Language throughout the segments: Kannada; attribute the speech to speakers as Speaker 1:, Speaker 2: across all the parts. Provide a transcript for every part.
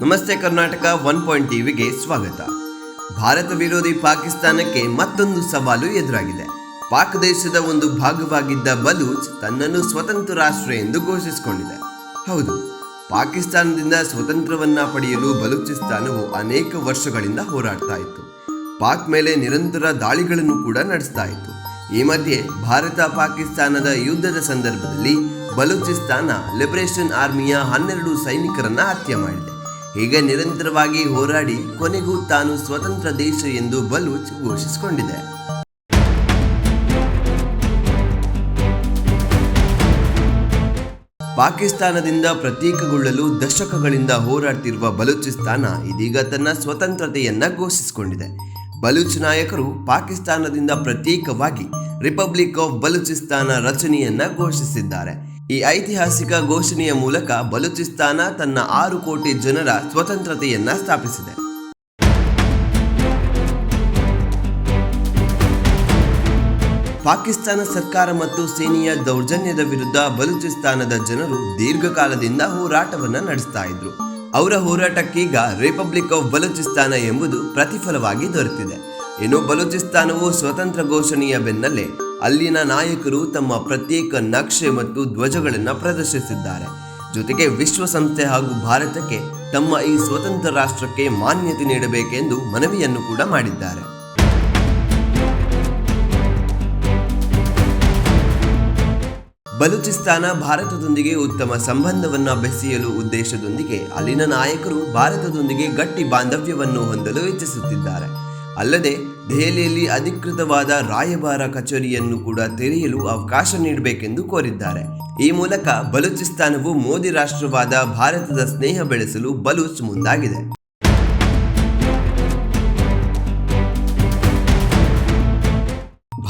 Speaker 1: ನಮಸ್ತೆ ಕರ್ನಾಟಕ ಒನ್ ಪಾಯಿಂಟ್ ಟಿವಿಗೆ ಸ್ವಾಗತ. ಭಾರತ ವಿರೋಧಿ ಪಾಕಿಸ್ತಾನಕ್ಕೆ ಮತ್ತೊಂದು ಸವಾಲು ಎದುರಾಗಿದೆ. ಪಾಕ್ ದೇಶದ ಒಂದು ಭಾಗವಾಗಿದ್ದ ಬಲೂಚ್ ತನ್ನನ್ನು ಸ್ವತಂತ್ರ ರಾಷ್ಟ್ರ ಎಂದು ಘೋಷಿಸಿಕೊಂಡಿದೆ. ಹೌದು, ಪಾಕಿಸ್ತಾನದಿಂದ ಸ್ವತಂತ್ರವನ್ನ ಪಡೆಯಲು ಬಲೂಚಿಸ್ತಾನವು ಅನೇಕ ವರ್ಷಗಳಿಂದ ಹೋರಾಡ್ತಾ ಇತ್ತು. ಪಾಕ್ ಮೇಲೆ ನಿರಂತರ ದಾಳಿಗಳನ್ನು ಕೂಡ ನಡೆಸ್ತಾ ಇತ್ತು. ಈ ಮಧ್ಯೆ ಭಾರತ ಪಾಕಿಸ್ತಾನದ ಯುದ್ಧದ ಸಂದರ್ಭದಲ್ಲಿ ಬಲೂಚಿಸ್ತಾನ ಲಿಬರೇಷನ್ ಆರ್ಮಿಯ ಹನ್ನೆರಡು ಸೈನಿಕರನ್ನ ಹತ್ಯೆ ಮಾಡಿದೆ. ಹೀಗೆ ನಿರಂತರವಾಗಿ ಹೋರಾಡಿ ಕೊನೆಗೂ ತಾನು ಸ್ವತಂತ್ರ ದೇಶ ಎಂದು ಬಲೂಚ್ ಘೋಷಿಸಿಕೊಂಡಿದೆ. ಪಾಕಿಸ್ತಾನದಿಂದ ಪ್ರತ್ಯೇಕಗೊಳ್ಳಲು ದಶಕಗಳಿಂದ ಹೋರಾಡ್ತಿರುವ ಬಲೂಚಿಸ್ತಾನ ಇದೀಗ ತನ್ನ ಸ್ವತಂತ್ರತೆಯನ್ನ ಘೋಷಿಸಿಕೊಂಡಿದೆ. ಬಲೂಚ್ ನಾಯಕರು ಪಾಕಿಸ್ತಾನದಿಂದ ಪ್ರತ್ಯೇಕವಾಗಿ ರಿಪಬ್ಲಿಕ್ ಆಫ್ ಬಲೂಚಿಸ್ತಾನ ರಚನೆಯನ್ನ ಘೋಷಿಸಿದ್ದಾರೆ. ಈ ಐತಿಹಾಸಿಕ ಘೋಷಣೆಯ ಮೂಲಕ ಬಲೂಚಿಸ್ತಾನ ತನ್ನ ಆರು ಕೋಟಿ ಜನರ ಸ್ವತಂತ್ರತೆಯನ್ನ ಸ್ಥಾಪಿಸಿದೆ. ಪಾಕಿಸ್ತಾನ ಸರ್ಕಾರ ಮತ್ತು ಸೇನೆಯ ದೌರ್ಜನ್ಯದ ವಿರುದ್ಧ ಬಲೂಚಿಸ್ತಾನದ ಜನರು ದೀರ್ಘಕಾಲದಿಂದ ಹೋರಾಟವನ್ನು ನಡೆಸ್ತಾ ಇದ್ರು. ಅವರ ಹೋರಾಟಕ್ಕೀಗ ರಿಪಬ್ಲಿಕ್ ಆಫ್ ಬಲೂಚಿಸ್ತಾನ ಎಂಬುದು ಪ್ರತಿಫಲವಾಗಿ ದೊರೆತಿದೆ. ಇನ್ನು ಬಲೂಚಿಸ್ತಾನವು ಸ್ವತಂತ್ರ ಘೋಷಣೆಯ ಬೆನ್ನಲ್ಲೇ ಅಲ್ಲಿನ ನಾಯಕರು ತಮ್ಮ ಪ್ರತ್ಯೇಕ ನಕ್ಷೆ ಮತ್ತು ಧ್ವಜಗಳನ್ನು ಪ್ರದರ್ಶಿಸಿದ್ದಾರೆ. ಜೊತೆಗೆ ವಿಶ್ವಸಂಸ್ಥೆ ಹಾಗೂ ಭಾರತಕ್ಕೆ ತಮ್ಮ ಈ ಸ್ವತಂತ್ರ ರಾಷ್ಟ್ರಕ್ಕೆ ಮಾನ್ಯತೆ ನೀಡಬೇಕೆಂದು ಮನವಿಯನ್ನು ಕೂಡ ಮಾಡಿದ್ದಾರೆ. ಬಲೂಚಿಸ್ತಾನ ಭಾರತದೊಂದಿಗೆ ಉತ್ತಮ ಸಂಬಂಧವನ್ನು ಬೆಸೆಯಲು ಉದ್ದೇಶದೊಂದಿಗೆ ಅಲ್ಲಿನ ನಾಯಕರು ಭಾರತದೊಂದಿಗೆ ಗಟ್ಟಿ ಬಾಂಧವ್ಯವನ್ನು ಹೊಂದಲು ಇಚ್ಛಿಸುತ್ತಿದ್ದಾರೆ. ಅಲ್ಲದೆ ದೆಹಲಿಯಲ್ಲಿ ಅಧಿಕೃತವಾದ ರಾಯಭಾರ ಕಚೇರಿಯನ್ನು ಕೂಡ ತೆರೆಯಲು ಅವಕಾಶ ನೀಡಬೇಕೆಂದು ಕೋರಿದ್ದಾರೆ. ಈ ಮೂಲಕ ಬಲೂಚಿಸ್ತಾನವು ಮೋದಿ ರಾಷ್ಟ್ರವಾದ ಭಾರತದ ಸ್ನೇಹ ಬೆಳೆಸಲು ಬಲೂಚ್ ಮುಂದಾಗಿದೆ.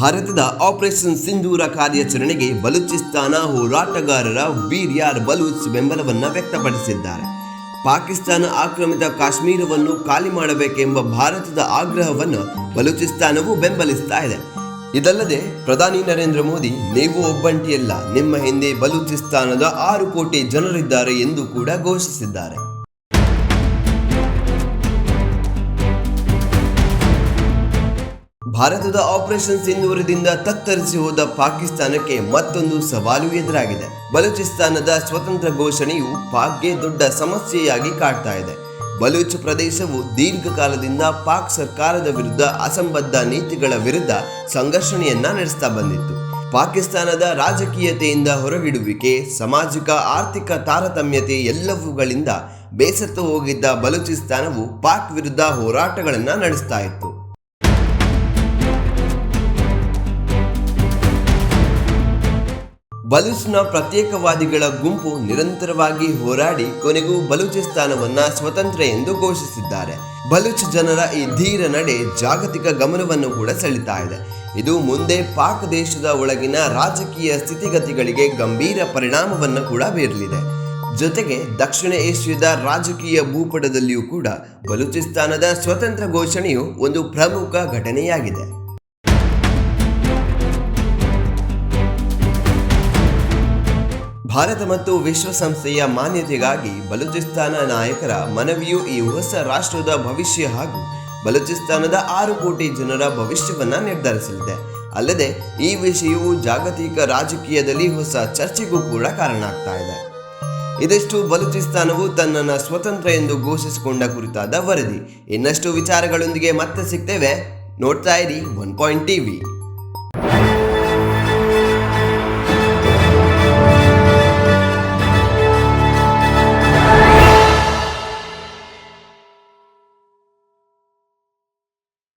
Speaker 1: ಭಾರತದ ಆಪರೇಷನ್ ಸಿಂಧೂರ ಕಾರ್ಯಾಚರಣೆಗೆ ಬಲೂಚಿಸ್ತಾನ ಹೋರಾಟಗಾರರ ವೀರ್ಯಾರ್ ಬಲೂಚ್ ಬೆಂಬಲವನ್ನು ವ್ಯಕ್ತಪಡಿಸಿದ್ದಾರೆ. ಪಾಕಿಸ್ತಾನ ಆಕ್ರಮಿತ ಕಾಶ್ಮೀರವನ್ನು ಖಾಲಿ ಮಾಡಬೇಕೆಂಬ ಭಾರತದ ಆಗ್ರಹವನ್ನು ಬಲೂಚಿಸ್ತಾನವು ಬೆಂಬಲಿಸ್ತಾ ಇದೆ. ಇದಲ್ಲದೆ ಪ್ರಧಾನಿ ನರೇಂದ್ರ ಮೋದಿ ನೀವು ಒಬ್ಬಂಟಿಯಲ್ಲ, ನಿಮ್ಮ ಹಿಂದೆ ಬಲೂಚಿಸ್ತಾನದ ಆರು ಕೋಟಿ ಜನರಿದ್ದಾರೆ ಎಂದು ಕೂಡ ಘೋಷಿಸಿದ್ದಾರೆ. ಭಾರತದ ಆಪರೇಷನ್ ಸಿಂಧೂರದಿಂದ ತತ್ತರಿಸಿ ಹೋದ ಪಾಕಿಸ್ತಾನಕ್ಕೆ ಮತ್ತೊಂದು ಸವಾಲು ಎದುರಾಗಿದೆ. ಬಲೂಚಿಸ್ತಾನದ ಸ್ವತಂತ್ರ ಘೋಷಣೆಯು ಪಾಕ್ಗೆ ದೊಡ್ಡ ಸಮಸ್ಯೆಯಾಗಿ ಕಾಡ್ತಾ ಇದೆ. ಬಲೂಚ್ ಪ್ರದೇಶವು ದೀರ್ಘಕಾಲದಿಂದ ಪಾಕ್ ಸರ್ಕಾರದ ವಿರುದ್ಧ ಅಸಂಬದ್ಧ ನೀತಿಗಳ ವಿರುದ್ಧ ಸಂಘರ್ಷಣೆಯನ್ನ ನಡೆಸ್ತಾ ಬಂದಿತ್ತು. ಪಾಕಿಸ್ತಾನದ ರಾಜಕೀಯತೆಯಿಂದ ಹೊರಗಿಡುವಿಕೆ, ಸಾಮಾಜಿಕ, ಆರ್ಥಿಕ ತಾರತಮ್ಯತೆ ಎಲ್ಲವುಗಳಿಂದ ಬೇಸತ್ತು ಹೋಗಿದ್ದ ಬಲೂಚಿಸ್ತಾನವು ಪಾಕ್ ವಿರುದ್ಧ ಹೋರಾಟಗಳನ್ನು ನಡೆಸ್ತಾ ಇತ್ತು. ಬಲೂಚ್ನ ಪ್ರತ್ಯೇಕವಾದಿಗಳ ಗುಂಪು ನಿರಂತರವಾಗಿ ಹೋರಾಡಿ ಕೊನೆಗೂ ಬಲೂಚಿಸ್ತಾನವನ್ನ ಸ್ವತಂತ್ರ ಎಂದು ಘೋಷಿಸಿದ್ದಾರೆ. ಬಲೂಚ್ ಜನರ ಈ ಧೀರ ನಡೆ ಜಾಗತಿಕ ಗಮನವನ್ನು ಕೂಡ ಸೆಳೀತಾ ಇದೆ. ಇದು ಮುಂದೆ ಪಾಕ್ ದೇಶದ ಒಳಗಿನ ರಾಜಕೀಯ ಸ್ಥಿತಿಗತಿಗಳಿಗೆ ಗಂಭೀರ ಪರಿಣಾಮವನ್ನು ಕೂಡ ಬೀರಲಿದೆ. ಜೊತೆಗೆ ದಕ್ಷಿಣ ಏಷ್ಯಾದ ರಾಜಕೀಯ ಭೂಪಟದಲ್ಲಿಯೂ ಕೂಡ ಬಲೂಚಿಸ್ತಾನದ ಸ್ವತಂತ್ರ ಘೋಷಣೆಯು ಒಂದು ಪ್ರಮುಖ ಘಟನೆಯಾಗಿದೆ. ಭಾರತ ಮತ್ತು ವಿಶ್ವಸಂಸ್ಥೆಯ ಮಾನ್ಯತೆಗಾಗಿ ಬಲೂಚಿಸ್ತಾನ ನಾಯಕರ ಮನವಿಯು ಈ ಹೊಸ ರಾಷ್ಟ್ರದ ಭವಿಷ್ಯ ಹಾಗೂ ಬಲೂಚಿಸ್ತಾನದ ಆರು ಕೋಟಿ ಜನರ ಭವಿಷ್ಯವನ್ನು ನಿರ್ಧರಿಸಲಿದೆ. ಅಲ್ಲದೆ, ಈ ವಿಷಯವು ಜಾಗತಿಕ ರಾಜಕೀಯದಲ್ಲಿ ಹೊಸ ಚರ್ಚೆಗೂ ಕೂಡ ಕಾರಣ ಆಗ್ತಾ ಇದೆ. ಇದಿಷ್ಟು ಬಲೂಚಿಸ್ತಾನವು ತನ್ನನ್ನು ಸ್ವತಂತ್ರ ಎಂದು ಘೋಷಿಸಿಕೊಂಡ ಕುರಿತಾದ ವರದಿ. ಇನ್ನಷ್ಟು ವಿಚಾರಗಳೊಂದಿಗೆ ಮತ್ತೆ ಸಿಗ್ತೇವೆ. ನೋಡ್ತಾ ಇರಿ ಒನ್ ಪಾಯಿಂಟ್ ಟಿವಿ.